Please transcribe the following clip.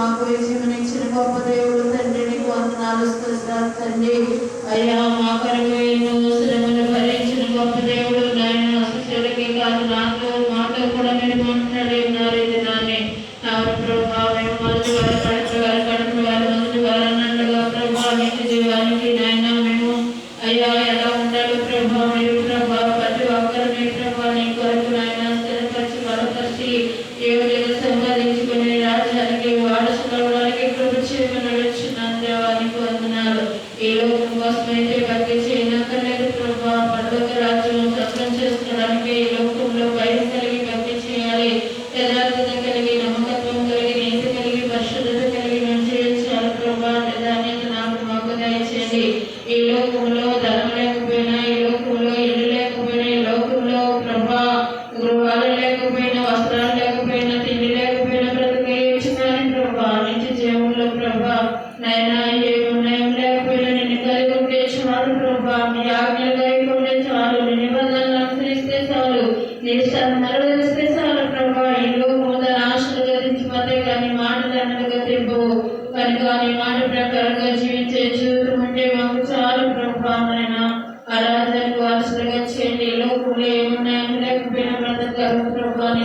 మాకు జీవనించిన గొప్ప దేవుడు తండ్రి నీకు వందనాలు స్తోత్రాలు తండ్రి. అయ్యా మా కొరకు ఎన్నో శ్రమను భరించిన గొప్ప దేవుడు నాయన శిష్యుడికి కాదు నాతో మాతో కూడా మీరు మాట్లాడి ఉన్నారు ఇది నాని అవును ప్రభా మొదటి వారు కడుపు వారు కడుపు వారు మొదటి వారు అన్నట్టుగా ప్రభా నీకు జీవానికి నాయన మేము. అయ్యా ఎలా ఉండాలి ప్రభా మీరు ప్రభా ప్రతి ఒక్కరు మీ ప్రభా నీ కొరకు నాయన స్థిరపరిచి బలపరిచి ఏ విధంగా కోసమైతే భక్తి ప్రభా. పర్వక రాజ్యం సత్యం చేసుకోవడానికి ఈ లోకంలో భయం కలిగి భక్తి చేయాలి? యథార్థత కలిగి నమ్మకత్వం కలిగి నీతి కలిగి పరిశుద్ధత కలిగి ప్రభా. నాకు మాకు దయచేయండి. ఈ లోకంలో ధనం లేకపోయినా ఈ లోకంలో ఇల్లు లేకపోయినా ఈ లోకంలో ప్రభా గృహాలు లేకపోయినా వస్త్రాలు లేకపోయినా తిండి లేకపోయినా బ్రతికే ప్రభా? నిత్య జీవంలో ప్రభా నైనా చాలు ప్రభా మీ నిబంధనలు అనుసరిస్తే చాలు దేశాన్ని చాలు ప్రభా ఈ లోకముద ఆశలు గతించమంటే కానీ మాటలు అన్నది గతింపు కనుక నీ మాట ప్రకారంగా జీవించే జీవితం ఉంటే మాకు చాలు ప్రభా ఆరాధనకు ఆశలుగా చేయండి లేకపోయినా బ్రతకాలి